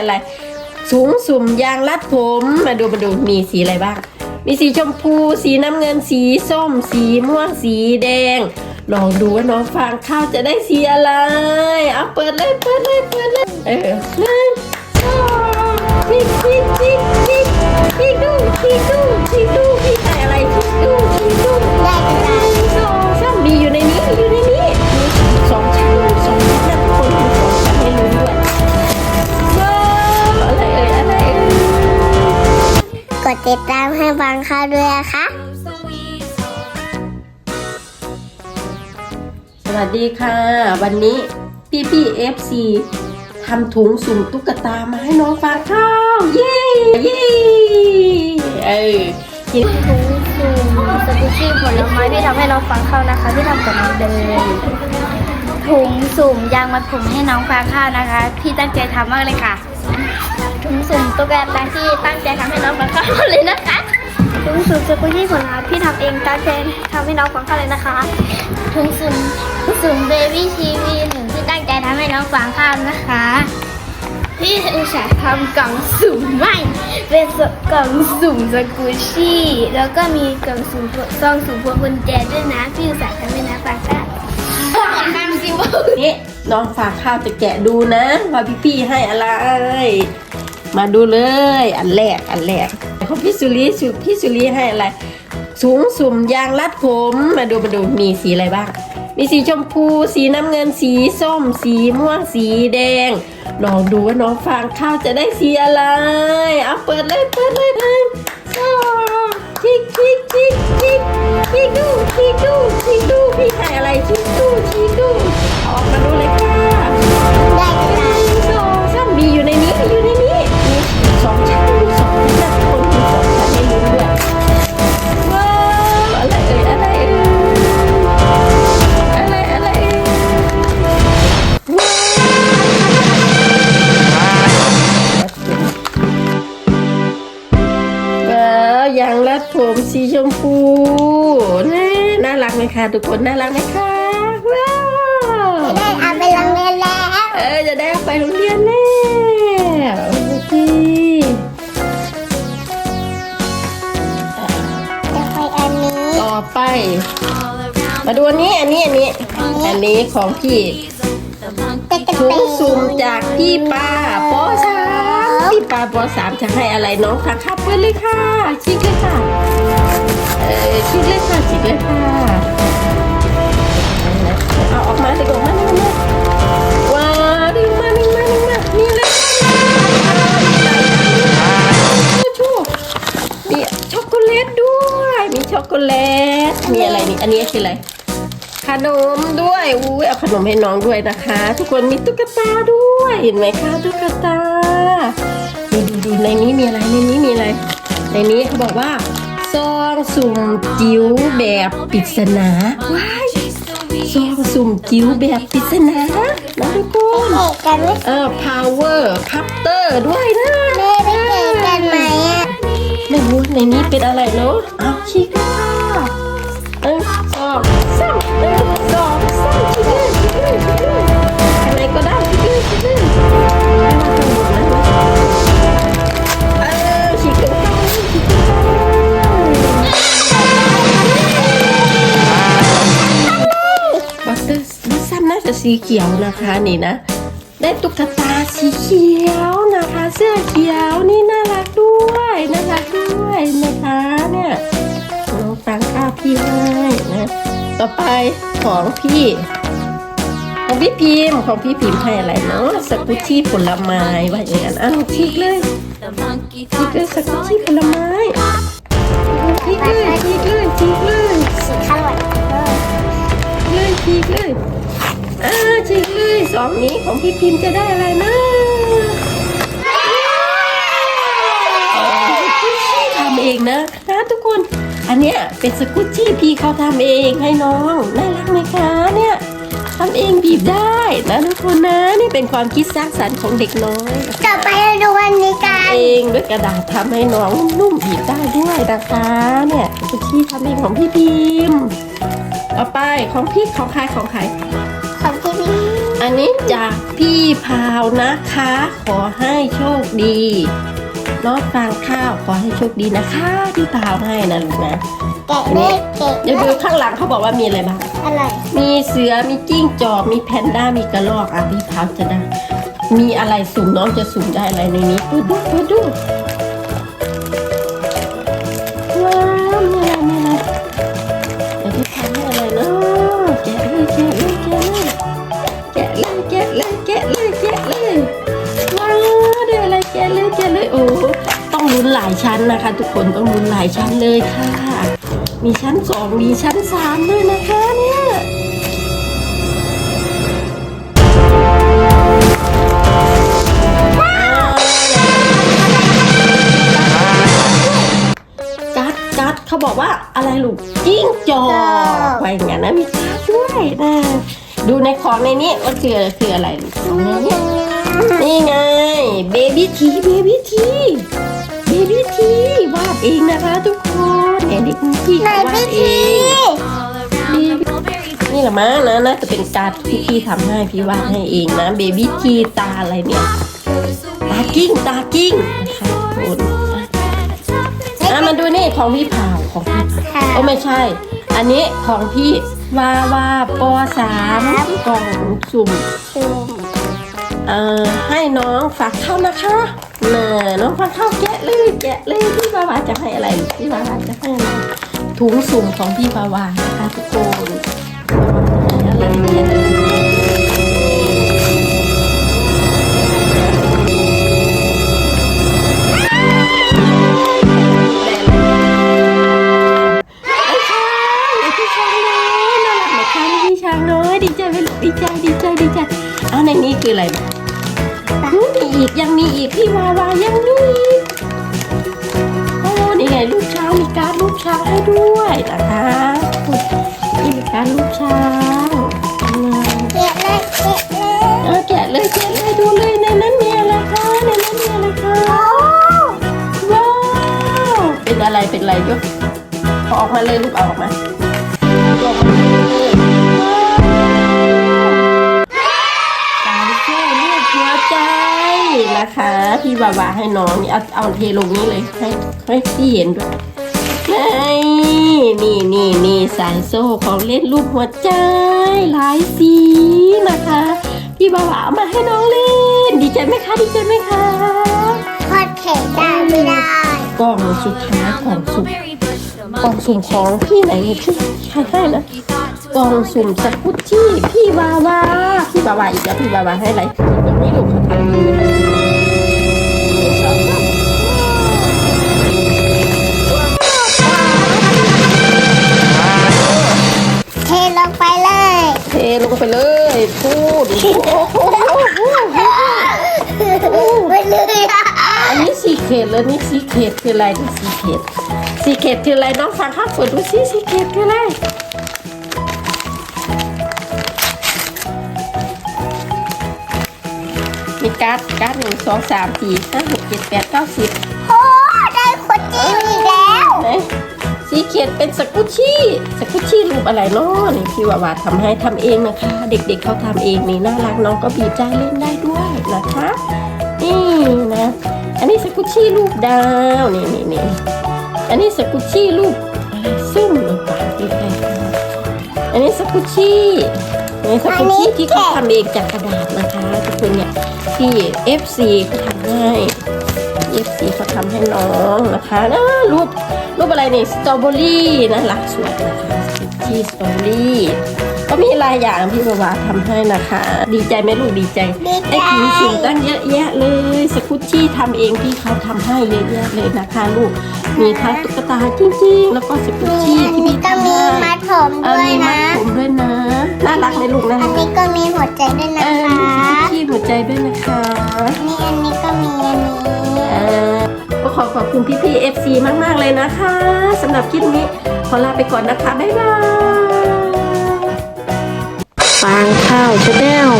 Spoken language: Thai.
อะไรสูงสุ่มยางรัดผมมาดูมาดูมีสีอะไรบ้าง มีสีชมพู สีน้ำเงินสีส้ม สีม่วงสีแดง ลองดูว่าน้องฟางข้าวจะได้สีอะไรเอาเปิดเลยเปิดเลยเปิดเลยเออหนึ่งสองชิกชิกชิกชิกจิก วัสดีค่ะ วันนี้พี่พี่เอฟซีทำถุงสุ่มตุ๊กตามาให้น้องฟางข้าวเย้เย้เออกินถุงสุ่มสกุชชี่ผลไม้ที่ทำให้น้องฟังข้าวนะคะ ที่ทำกับน้องเดยถุงสุ่มยางมัดผมให้น้องฟังข้าวนะคะ พี่ตั้งใจทำมากเลยค่ะ ถุงสุ่มตุ๊กตาที่ตั้งใจทำให้น้องฟังข้าวเลยนะคะ ถุงสุ่มสกุชชี่ผลไม้พี่ทำเองตั้งใจทำให้น้องฟังข้าวเลยนะคะถุงสุ่มสุ่มเบบี้ทีวีหนึ่งที่ตั้งใจทำให้น้องฟังข้าวนะคะพี่อุตส่าห์ทำกล่องสุ่มไม่เป็นกล่องสุ่มสกุชชี่ แล้วก็มีกล่องสุ่มซองสุ่มพวงกุญแจด้วยนะ พี่อุตส่าห์ทำให้นะฝากได้ทำสิวนี่น้องฟางข้าวจะแกะดูนะ ว่าพี่พี่ๆให้อะไร มาดูเลย อันแรกอันแรก ของพี่สุรีสุพี่สุรีให้อะไร สูงสุ่มยางรัดผมมาดูมาดูมีสีอะไรบ้าง มีสีชมพู สีน้ำเงิน สีส้ม สีม่วง สีแดง ลองดูว่าน้องฟางข้าวจะได้สีอะไร เอาเปิดเลยเปิดเลยนึ่ คะทุกคนน่ารักไหมคะว้าวได้เอาไปโรงเรียนแล้ว เออจะได้ไปโรงเรียนแล้วโอเคจะไปอันนี้ ต่อไป มาดูอันนี้อันนี้อันนี้ อันนี้ของพี่จะกระถุเตงสุ่มจากพี่ปาปอสามพี่ปาปอสามจะให้อะไรน้องคะครับเพื่อนเลยค่ะ ชิกเลยค่ะ เออชิกเลยค่ะชิกเลยค่ะเออกมาดึงออกมาดึงออกมาว้าดึงมาดึงมาดึงมานี่เลยชูมีช็อกโกแลตด้วย มีช็อกโกแลต มีอะไรนี่ อันนี้คืออะไร ขนมด้วยอุ้ยเอาขนมให้น้องด้วยนะคะ ทุกคนมีตุ๊กตาด้วย เห็นไหมคะตุ๊กตา ดูดูดูในนี้มีอะไร ในนี้มีอะไร ในนี้เขาบอกว่าซองสุ่มจิ๋วแบบปริศนาว้าย ซองสุ่มจิ๋วแบบปริศนานะทุกคนเด็กกันไหมเออ power cutter ด้วยนะแม่ไปเด็กกันไหมอะไม่รู้ในนี้เป็นอะไรเนาะเอาชิคเลยค่ะหนึ่งสองสามหนึ่งสอ สีเขียวนะคะนี่นะ ได้ตุ๊กตาสีเขียวนะคะ เสื้อเขียวนี่น่ารักด้วยน่ารักด้วยนะคะเนี่ยน้องตังข้าพี่ให้นะต่อไปของพี่ของพี่พิมพ์ของพี่พิมพ์ให้อะไรเนาะสกุชชี่ผลไม้ว่าอย่างนั้นอ้าวชิกเลยชิกเลยสกุชชี่ผลไม้ชิกเลยชิกเลยชิกเลยสีขาวเออเลยชิกเลย อ่าชิกเลยสองนี้ของพี่พิมพ์จะได้อะไรนะสกุชชี่ทำเองนะนะทุกคน อันเนี้ยเป็นสกุชชี่พี่เขาทำเองให้น้องน่ารักไหมคะเนี่ยทำเองบีบได้นะทุกคนนะนี่เป็นความคิดสร้างสรรค์ของเด็กน้อยต่อไปเราดูวันนี้กันเองด้วยกระดาษทำให้น้องนุ่มบีบได้ด้วยนะคะเนี่ยสกุชชี่ทำเองของพี่พิมพ์ต่อไปของพี่ของใครของใครข องพี่พี่ออันนี้จากพี่พาวนะคะ ขอให้โชคดีน้องฟางข้าวขอให้โชคดีนะคะพี่พาวให้นะลูกนะแกะเลยแกะเดี๋ยวดูข้างหลังเขาบอกว่ามีอะไรบ้างอะไรมีเสือมีจิ้งจอกมีแพนด้ามีกระรอกอะพี่พาวจะได้ มีอะไรสุ่มน้องจะสุ่มได้อะไรในนี้ดูดูดูายชั้นนะคะ ทุกคนต้องลุ้นหลายชั้นเลยค่ะ มีชั้นสองมีชั้นสามด้วยนะคะเนี่ยกัดกัดเขาบอกว่าอะไรลูกจิ้งจอกไว้อย่างนั้นนะมีกัดด้วยนะดูในของในนี้ว่าคือคืออะไรลูกของในนี้นี่ไงเบบี้ทีเบบี้ที เบบี้ทีวาดเองนะคะทุกคนเนี่ยเด็กพี่วาดเอทีงนี่แหละมั้งนะน่าจะเป็นการดที่พี่ทำให้พี่วาดให้เองนะเบบี้ทีตาอะไรเนี่ยตากิ้งตากิ้งนะคะทุกคนอะมาดูนี่ของพี่เผาของพี่เผาโอ้ไม่ใช่ อันนี้ของพี่วาวาปอสามกล่องสุ่มซูมเอ่อให้น้องฝากเข้านะคะ เน่น้องฟังเข้าแกะเลยแกะเลยพี่บาวาจะให้อะไรพี่บาวาจะให้อะไรถุงสุ่มของพี่บาวานะคะทุกคนอะไรเนี่ยาวายังมีอีกโอ้นี่ไงลูกช้างมีการลูกช้างให้ด้วยนะคะนี่มีการลูกช้างแกะเลยแกะเลยเอแกะเลยแกะเลยดูเลยในนั้นมีอะไรคะในนั้นมีอะไรคะโอ้ว้าวเป็นอะไรเป็นอะไรยกเอาออกมาเลยลูกเอาออกมาอาอกมาเลยการเชื่อลูกหัวใจ นะคะพี่บาวาให้น้องนี่เอาเอาเทลงนี้เลยให้ให้พี่เห็นด้วยนี่นี่นี่นี่สายโซ่ของเล่นรูปหัวใจหลายสีนะคะ พี่บาวาเอามาให้น้องเล่น ดีใจไหมคะดีใจไหมคะทอดเข็ได้ไม่ได้กล่องสุดท้ายกล่องสุ่มกล่องสุ่มของพี่ไหนเนี่ยพี่ใครให้นะกล่องสุ่มสกุตชี่พี่วาวาพี่วาวาอีกแล้วพี่วาวาให้อะไรตรงนี้ลูก ลงไปเลยพูดไปเลยอันนี้สีเขตเลยนี่สีเขตคืออะไรนี่สีเขตสีเขตคืออะไรน้องฟังข้าวเปิดดูสิสีเขตคืออะไรมีการ์ดการ์ดหนึ่งสองสามสี่ห้าหกเจ็ดแปดเก้าสิบ ยนเป็นสกุชชี่สกุชชี่รูปอะไรเนาะนี่พี่วาวาทำให้ทำเองนะคะ เด็กๆเขาทำเองนี่น่ารักน้องก็บีบได้เล่นได้ด้วยนะคะนี่นะ อันนี้สกุชชี่รูปดาวนี่นี่นี่อันนี้สกุชชี่รูปซุ่มหรือเปล่าหรืออะไรอันนี้สกุชชี่อันนี้สกุชชี่ที่เขาทำเองจากกระดาษนะคะทุกคนเนี่ยที่ FC เขาทำให้ FC เขาทำให้น้องนะคะนะรูป รูปอะไรนี่สตรอเบอรี่นะรักสวยนะคะสกุชชี่สตรอเบอรี่ก็มีหลายอย่างพี่บาวาทำให้นะคะ ดีใจไหมลูกดีใจดีใจได้ถุงสุ่มตั้งเยอะแยะเลย สกุชชี่ทำเองพี่เขาทำให้เยอะแยะเลยนะคะลูกมีทั้งตุ๊กตาจริงๆแล้วก็สกุชมีชี่อันที่นี้พี่ก็ทำมีให้มัดผมเออด้วยมีมันะดผมด้วยนะน่ารักไหมลูกนะอันนี้ก็มีหัวใจด้วยเอนะอคะมีสกุชชี่หัวใจด้วยนะคะ อขอบคุณพี่พี่ๆ FC มากๆเลยนะคะสำหรับคลิปนี้ขอลาไปก่อนนะคะ บ๊ายบายฟางข้าวชาแนล